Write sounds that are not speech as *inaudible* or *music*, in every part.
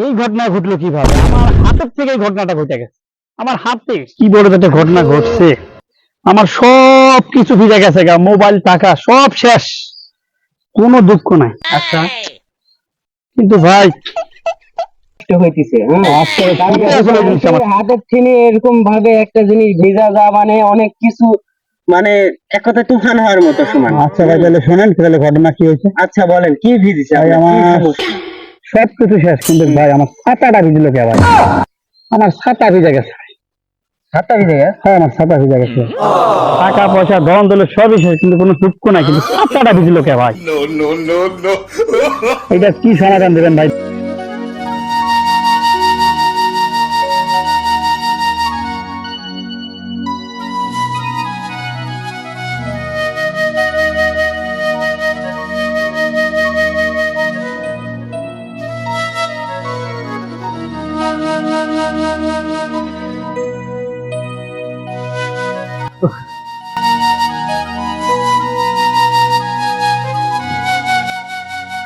এই ঘটনা ঘটলো কীভাবে? আমার হাতের থেকে এই ঘটনাটা ঘটে গেছে। আমার হাতে কি বড় একটা ঘটনা ঘটছে আমার সব কিছু ফিরে গেছে গা মোবাইল টাকা সব শেষ। কোনো দুঃখ নাই। আচ্ছা। কিন্তু ভাই হইতেছে হ্যাঁ। আজকে তারপরে আসলে জিনিসটা আমার- হাতের থেকে এরকম ভাবে একটা জিনিস ভেজা যা মানে অনেক কিছু মানে এক কথা তুফান হওয়ার মতো সমান। আচ্ছা ভাই তাহলে শোনেন তাহলে ঘটনা কি হয়েছে? আচ্ছা বলেন কি ভিজিছে? আমার সমস্যা? সব কিছু শেষ কিন্তু ভাই আমার সাতাটা ভিজল কে ভাই? আমার ছাতা ভিজে গেছে। সাতটা ভিজে গেছে? হ্যাঁ আমার ছাতা ভিজে গেছে। টাকা পয়সা ধন দলে সবই শেষ কিন্তু কোনো টুকু নাই কিন্তু ছাতাটা ভিজল কে ভাই? এটা কি সমাধান দেবেন ভাই?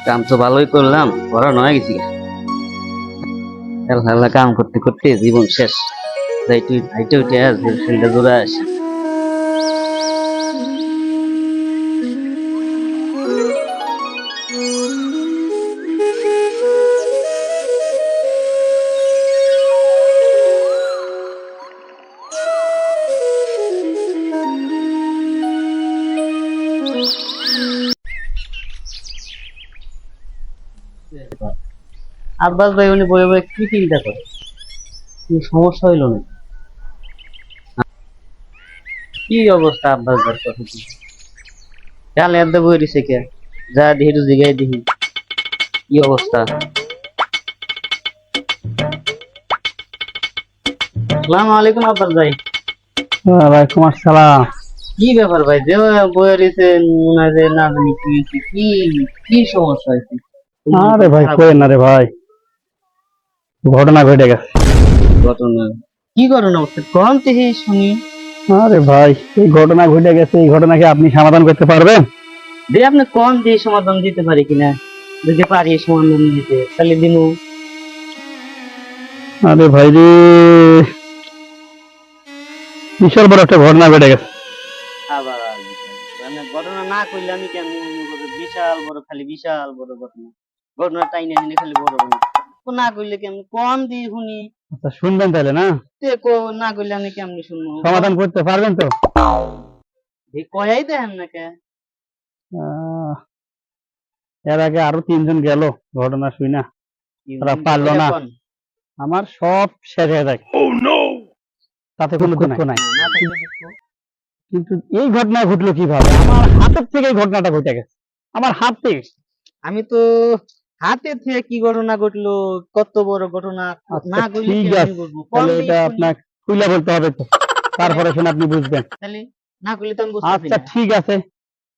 কাম তো ভালোই করলাম বড় নয় গেছি। খেলা খেলা কাম করতে করতে জীবন শেষ। তাই তুই হাইটে উঠে ফিল্ডে আব্বাস ভাই উনি বয়ে বয়ে কি চিন্তা করে? কি সমস্যা হইল না। কি অবস্থা আব্বাস ভাই কথা কি? কালে এত বই দিছে কে? যা দিহি তো জিগাই দিহি কি অবস্থা? সালাম আলাইকুম আব্বাস ভাই। ওয়ালাইকুম আসসালাম। কি ব্যাপার ভাই? যে বইয়ে দিছে মনে হয় না জানি কি কি কি সমস্যা হয়েছে? আরে ভাই কই না রে ভাই? ঘটনা ঘটে গেছে। ঘটনা। কি ঘটনা হচ্ছে? কম থেকে শুনি? আরে ভাই এই ঘটনা ঘটে গেছে এই ঘটনা কি আপনি সমাধান করতে পারবেন? যে আপনি কম দিয়ে সমাধান দিতে পারি কিনা? যদি পারি সমাধান দিতে তাহলে দিনু আরে ভাই রে বিশাল বড় একটা ঘটনা ঘটে গেছে। আবার মানে ঘটনা না করলে আমি কেমন বিশাল বড় খালি বিশাল বড় ঘটনা। ঘটনা টাইনে খালি বড় বড় ও না করলে কেমন? কম দিয়ে শুনি? আচ্ছা শুনবেন তাহলে না? তে কো না করলে আমি কেমনি শুনব? সমাধান করতে পারবেন তো? এই কয়াই দেখেন না কে? আহ, এর আগে আরও তিনজন গেল ঘটনা শুই না। ওরা পারল না। কোন? আমার সব শেষ হয়ে যায়। তাতে কোনো দুঃখ নাই। না থাকলে দেখো। কিন্তু এই ঘটনা ঘটলো কীভাবে? আমার হাতের থেকে এই ঘটনাটা ঘটে গেছে। আমার হাতে আমি তো হাতে থেকে কি ঘটনা ঘটলো? কত বড় ঘটনা? আচ্ছা, না ঠিক আছে। তাহলে এটা। আপনার খুলে বলতে হবে তো। তারপরে শুনে আপনি বুঝবেন। তাহলে না করলে তো আমি বুঝতে আচ্ছা ঠিক আছে।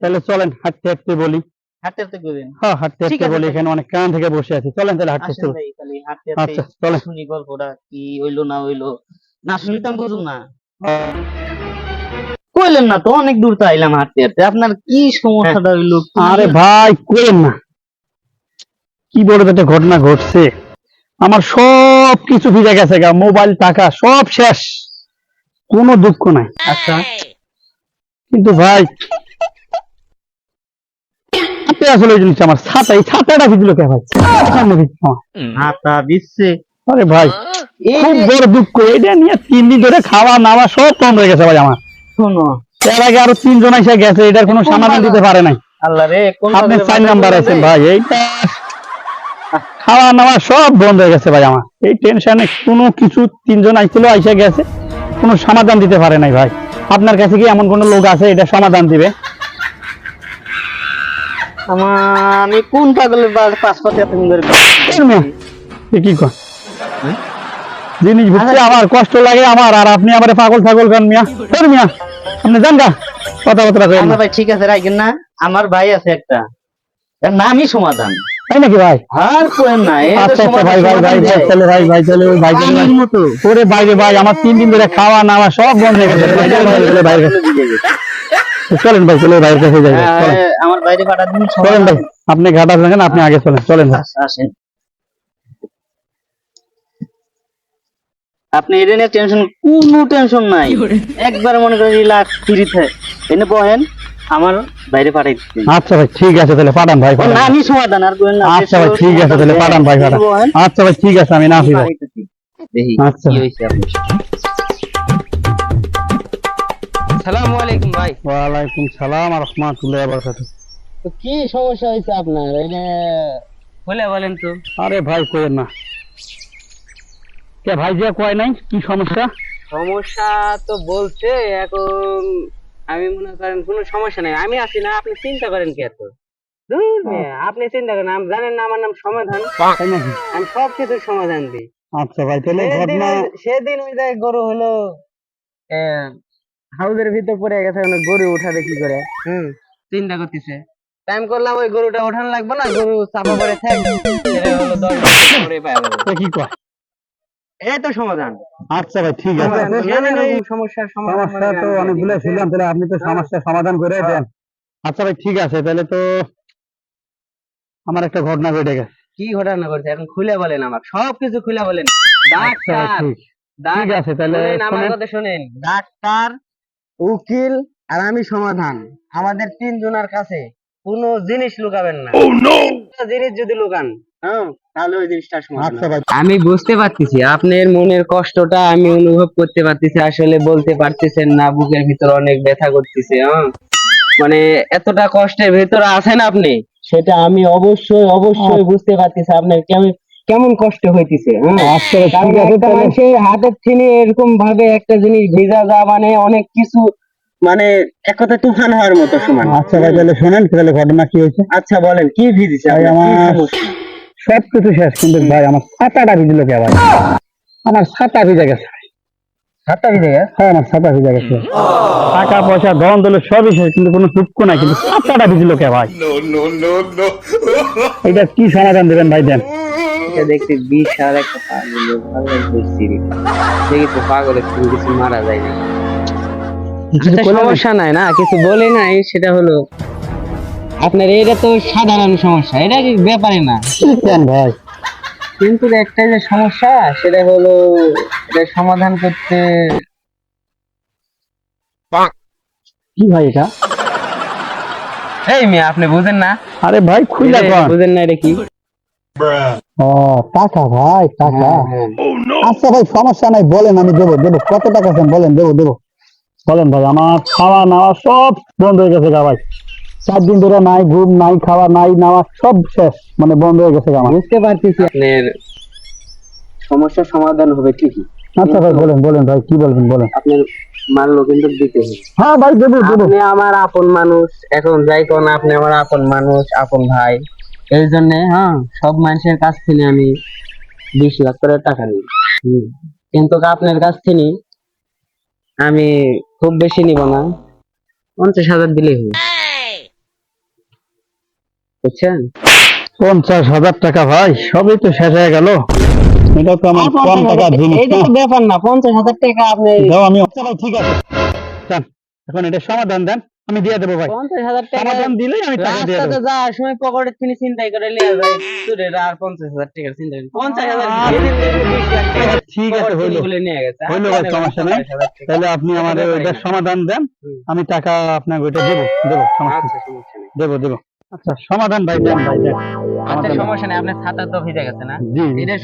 তাহলে চলেন হাঁটতে হাঁটতে বলি। হাঁটতে হাঁটতে করবেন হ্যাঁ হাঁটতে হাঁটতে বলি। এখানে অনেক কান থেকে বসে আছি। চলেন তাহলে হাঁটতে হাঁটতে আচ্ছা চলেন। শুনি গল্পটা কি হইল না হইল। না শুনি তো আমি বুঝুম না। কইলেন না তো অনেক দূর তো আইলাম হাঁটতে হাঁটতে। আপনার কি সমস্যাটা হইল? আরে ভাই কোয়েন না। কি বড় একটা ঘটনা ঘটছে? আমার সব কিছু ফিরে গেছে গা মোবাইল টাকা সব শেষ। কোনো দুঃখ নাই। আচ্ছা। কিন্তু ভাই হাতে আসলে আমার ছাতা এই ছাতাটা ভিজলো কে ভাই? দিচ্ছে আরে ভাই খুব বড় দুঃখ। এটা নিয়ে তিন দিন ধরে খাওয়া নাওয়া সব কম হয়ে গেছে ভাই আমার। শোনো। এর আগে আরও তিনজন এসে গেছে এটার কোনো সমাধান দিতে পারে নাই। আল্লাহ রে কোন আপনি চার নাম্বার? আছেন ভাই এইটা খাওয়া নাওয়া সব বন্ধ হয়ে গেছে ভাই আমার। এই টেনশনে কোনো কিছু তিনজন আইছিল আইসা গেছে। কোনো সমাধান দিতে পারে নাই ভাই। আপনার কাছে কি এমন কোন লোক আছে এটা সমাধান দিবে? আমার আমি কোন পাগলের কি কর জিনিস বুঝতে আমার কষ্ট লাগে আমার আর আপনি আমার পাগল ছাগল কান মিয়া। আপনি জান গা কথাবার্তা করেন। ভাই ঠিক আছে রাখেন না। আমার ভাই আছে একটা। নামই সমাধান। তাই নাকি ভাই? আর কোয়েন না আচ্ছা আচ্ছা ভাই ভাই ভাই ভাই চলে ভাই ভাই চলে ওই ভাই চলে ভাই। পানির মতো। ওরে বাইরে ভাই আমার তিন দিন ধরে খাওয়া নাওয়া সব বন্ধ হয়ে গেছে। ভাই, চলে ভাই। চলেন ভাই চলে বাইরের কাছে যাই ভাই, হ্যাঁ, আমার বাইরে পাঠার দিন চলেন ভাই আপনি ঘাটা থাকেন আপনি আগে চলেন চলেন ভাই। আসেন। আপনি এটা নিয়ে টেনশন কোনো টেনশন নাই। একবার মনে করেন রিল্যাক্স ফ্রিতে এনে বহেন। আমার বাইরে পাঠাই আচ্ছা ভাই ঠিক আছে তাহলে পাঠান ভাই না আমি সমাধান আর করেন না আচ্ছা ভাই ঠিক আছে তাহলে পাঠান ভাই পাঠান। আচ্ছা ভাই ঠিক আছে আমি না আসি ভাই দেখি আচ্ছা। কি হয়েছে আপনার সালাম আলাইকুম ভাই। ওয়ালাইকুম সালাম আর রহমাতুল্লাহি ওয়া বারাকাতুহু। তো কি সমস্যা হয়েছে আপনার? বলে বলেন তো। আরে ভাই না। কে ভাই যে কয় নাই কি সমস্যা? সমস্যা তো বলছে এখন আমি মনে করেন কোনো সমস্যা নেই। আমি আছি না আপনি চিন্তা করেন কি এত আপনি চিন্তা করেন আমি জানেন না আমার নাম সমাধান। আমি সব কিছুর সমাধান দিই। আচ্ছা ভাই তাহলে সেদিন ঘটনা সেদিন ওই যে গরু হলো হাউজের ভিতর পড়ে গেছে ওখানে গরু উঠাবে কি করে? হুম চিন্তা করতেছে। টাইম করলাম ওই গরুটা ওঠানো লাগবে না গরু চাপা পড়ে থাক। কি কয়? এই তো সমাধান। আচ্ছা ভাই ঠিক আছে। সমাধান, নানা রকম সমস্যার সমাধান সমস্যা তো অনেকগুলো দিই। তাহলে আপনি তো সমস্যার সমাধান করে দেন। আচ্ছা ভাই ঠিক আছে তাহলে তো আমার একটা ঘটনা ঘটে গেছে। কি ঘটনা করছে এখন খুলে বলেন আমার সব কিছু খুলে বলেন। আচ্ছা ডাক্তার ঠিক। আছে তাহলে আমার কথা শোনেন। ডাক্তার উকিল আর আমি সমাধান। আমাদের তিন জনের কাছে। কোনো জিনিস লুকাবেন না। জিনিস যদি লুকান হ্যাঁ তাহলে ওই জিনিসটা সমাধান আচ্ছা আমি বুঝতে পারতেছি আপনার মনের কষ্টটা আমি অনুভব করতে পারতেছি আসলে বলতে পারতেছেন না বুকের ভিতর অনেক ব্যথা করতেছে হ্যাঁ। মানে এতটা কষ্টের ভিতরে আছেন আপনি? সেটা আমি অবশ্যই অবশ্যই বুঝতে পারতেছি আপনার কেমন কেমন কষ্ট হইতেছে হ্যাঁ। আচ্ছা হাতের ছিনে এরকম ভাবে একটা জিনিস ভেজা যা মানে অনেক কিছু মানে এক কথা তুফান হওয়ার মতো সমান। আচ্ছা ভাই তাহলে শোনেন তাহলে ঘটনা কি হয়েছে? আচ্ছা বলেন কি ভিজিছে ভাই আমার সমস্যা? সব কিছু শেষ কিন্তু ভাই আমার ছাতাটা ভিজলো কে ভাই? আমার ছাতা ভিজে গেছে। হাতটা ভিজে গেছে? হ্যাঁ আমার ছাতা ভিজে গেছে। টাকা পয়সা ধন দলে সবই শেষ কিন্তু কোনো নাই কিন্তু ছাতাটা ভিজলো কে ভাই? এটা কি সমাধান দেবেন ভাই দেন? এটা দেখতে বিশাল একটা পাগল পাগল দেখি তো পাগলের কিছু মারা যায় না? সমস্যা নাই না? কিছু বলে নাই সেটা হলো আপনার এটা তো সাধারণ সমস্যা এটা কি ব্যাপারে না? কেন ভাই। কিন্তু একটাই যে সমস্যা সেটা হলো এটা সমাধান করতে কি ভাই এটা? এই মেয়ে আপনি বুঝেন না? আরে ভাই খুইলা কর বুঝেন না এটা কি? ও টাকা ভাই টাকা। হ্যাঁ, আচ্ছা ভাই সমস্যা নাই বলেন আমি দেবো দেবো। কত টাকা চান বলেন দেবো দেবো। বলেন ভাই আমার খাওয়া নাওয়া সব বন্ধ হয়ে গেছে ভাই। চার দিন ধরে নাই ঘুম নাই খাওয়া নাই নাওয়া সব শেষ মানে বন্ধ হয়ে গেছে আমার। বুঝতে পারতেছি। আপনার সমস্যার সমাধান হবে ঠিকই। আচ্ছা ভাই বলেন বলেন ভাই কি বলবেন বলেন। আপনার মানলো কিন্তু দিতে হবে হ্যাঁ ভাই দেবো দেবো। আপনি আমার আপন মানুষ এখন যাই কোন আপনি আমার আপন মানুষ আপন ভাই। এই জন্য হ্যাঁ সব মানুষের কাছ থেকে আমি বিশ লাখ করে টাকা নিই। হুম। কিন্তু আপনার কাছ থেকে আমি খুব বেশি নিব না। পঞ্চাশ হাজার দিলেই হবে। বুঝছেন? পঞ্চাশ হাজার টাকা ভাই সবই তো শেষ হয়ে গেল। এটা তো আমার কম টাকা জিনিস এটা তো ব্যাপার না পঞ্চাশ হাজার টাকা আপনি দাও আমি ঠিক আছে। এখন এটা সমাধান দেন। আমি দিয়ে দেবো ভাই। পঞ্চাশ হাজার টাকা আমি টাকা দিয়ে দেবো। যাওয়ার সময় পকেটের থেকে চিন্তাই করে নিয়ে যায় তোরে আর পঞ্চাশ হাজার টাকার চিন্তা করেন পঞ্চাশ হাজার। ঠিক আছে পকেট হইল। বলে নিয়ে গেছে। হইল ভাই সমস্যা নাই। তাহলে আপনি আমার ব্যাপারই ওইটার সমাধান দেন। আমি টাকা আপনাকে ওইটা দেবো দেবো সমস্যা। আচ্ছা সমস্যা দেবো দেবো। আচ্ছা সমাধান ভাই দেন ভাই দেন আচ্ছা সমস্যা নেই আপনার ছাতা তো ভিজে গেছে না। এটার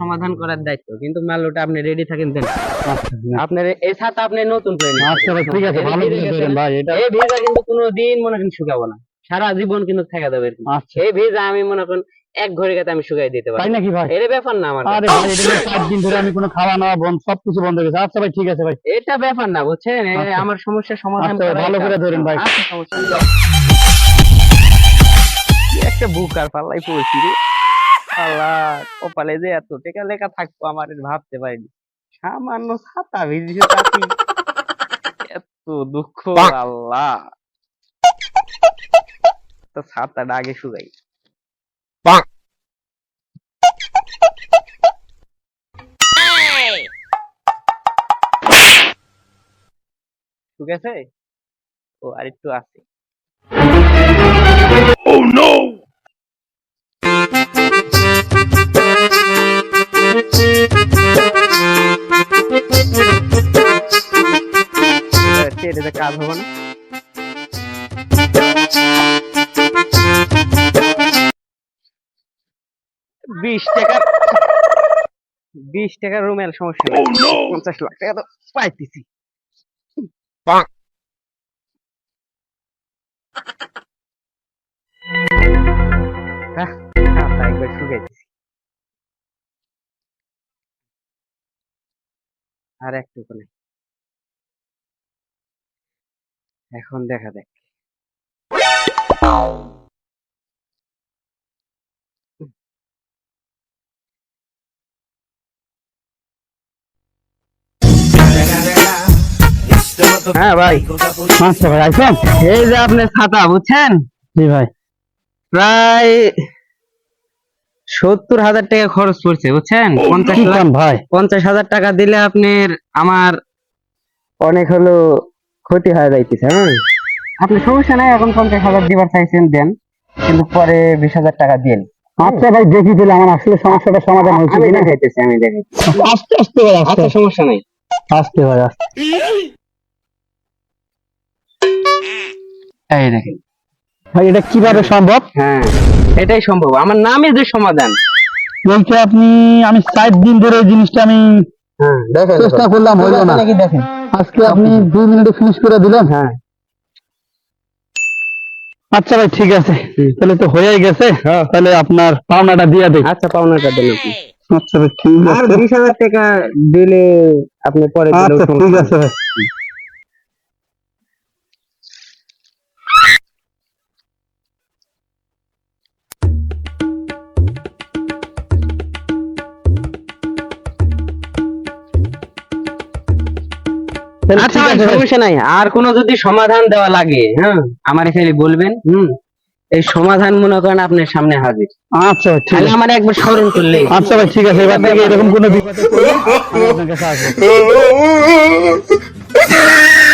সমাধান করার দায়িত্ব কিন্তু মাল্যটা আপনি রেডি থাকেন দেন। আচ্ছা আপনার এই ছাতা আপনি নতুন করে নিন আচ্ছা ভাই ঠিক আছে ভালো করে ভাই এটা এই ভিজা কিন্তু কোনো দিন মনে করেন শুকাবো না। সারা জীবন কিন্তু থেকে যাবে আচ্ছা। এই ভিজা আমি মনে করেন এক ঘরে কাতে আমি শুকাই দিতে তাই পারি নাকি ভাই? এর ব্যাপার না আমার আরে ভাই এটা চার দিন ধরে আমি কোনো খাওয়া নাওয়া বন্ধ সবকিছু বন্ধ হয়ে গেছে। আচ্ছা ভাই ঠিক আছে ভাই। এটা ব্যাপার না বুঝছেন? আচ্ছা। আমার সমস্যার সমাধান আচ্ছা, ভালো করে ধরেন ভাই। আচ্ছা, সমস্যা একটা বুক আর পাল্লাই পড়ছি রে। আল্লাহ কপালে যে এত টেকা লেখা থাকতো আমার ভাবতে পারিনি। সামান্য ছাতা ভিজেছে তাতে। এত দুঃখ আল্লাহ তো ছাতাটা আগে শুকাই। শুকেছে? ও আর একটু আছে হবে না। বিশ টাকা বিশ টাকার রুমের সমস্যা নেই। পঞ্চাশ লাখ টাকা তো পাইতেছি। একবার শুকাইতেছি। আর একটুকু নেই এখন দেখা দেখ। হ্যাঁ ভাই। আচ্ছা ভাই আইসেন এই যে আপনার ছাতা বুঝছেন? জি ভাই। প্রায় সত্তর হাজার টাকা খরচ পড়ছে বুঝছেন? পঞ্চাশ ভাই? পঞ্চাশ হাজার টাকা দিলে আপনার আমার অনেক হলো ক্ষতি হয়ে যাইতেছে হ্যাঁ? আপনি সমস্যা নাই এখন পঞ্চাশ হাজার দিবার চাইছেন দেন। কিন্তু পরে বিশ হাজার টাকা দিন আচ্ছা ভাই দেখি দিলে আমার আসলে সমস্যাটা সমাধান হয়েছে আমি কিনা? দেখাইতেছি আমি দেখাইতেছি। আস্তে আস্তে ভাই আস্তে। আচ্ছা সমস্যা নাই। আস্তে ভাই আস্তে। এই দেখেন। ভাই এটা কীভাবে সম্ভব? হ্যাঁ এটাই সম্ভব। আমার নামে যে সমাধান। বলতে আপনি আমি ষাট দিন ধরে এই জিনিসটা আমি হ্যাঁ দেখেন চেষ্টা করলাম হইল না। নাকি দেখেন? আজকে আপনি দুই মিনিটে ফিনিশ করে দিলেন? হ্যাঁ। আচ্ছা ভাই ঠিক আছে। তাহলে তো হয়েই গেছে। তাহলে আপনার পাওনাটা দিয়ে দেই। আচ্ছা পাওনাটা দেন। আপনি আচ্ছা ভাই ঠিক আছে। আর 20000 টাকা দিলে আপনি পরে দিলেও আচ্ছা ঠিক আছে ভাই। আচ্ছা সমস্যা নাই। আর কোনো যদি সমাধান দেওয়া লাগে হ্যাঁ আমার এখানে বলবেন হুম? এই সমাধান মনে করেন আপনার সামনে হাজির। আচ্ছা ঠিক তাহলে আছে। আমার একবার স্মরণ করলে আচ্ছা ভাই ঠিক আছে এবার থেকে এরকম কোনো বিপদে পড়লে আপনার কাছে আসব। *laughs*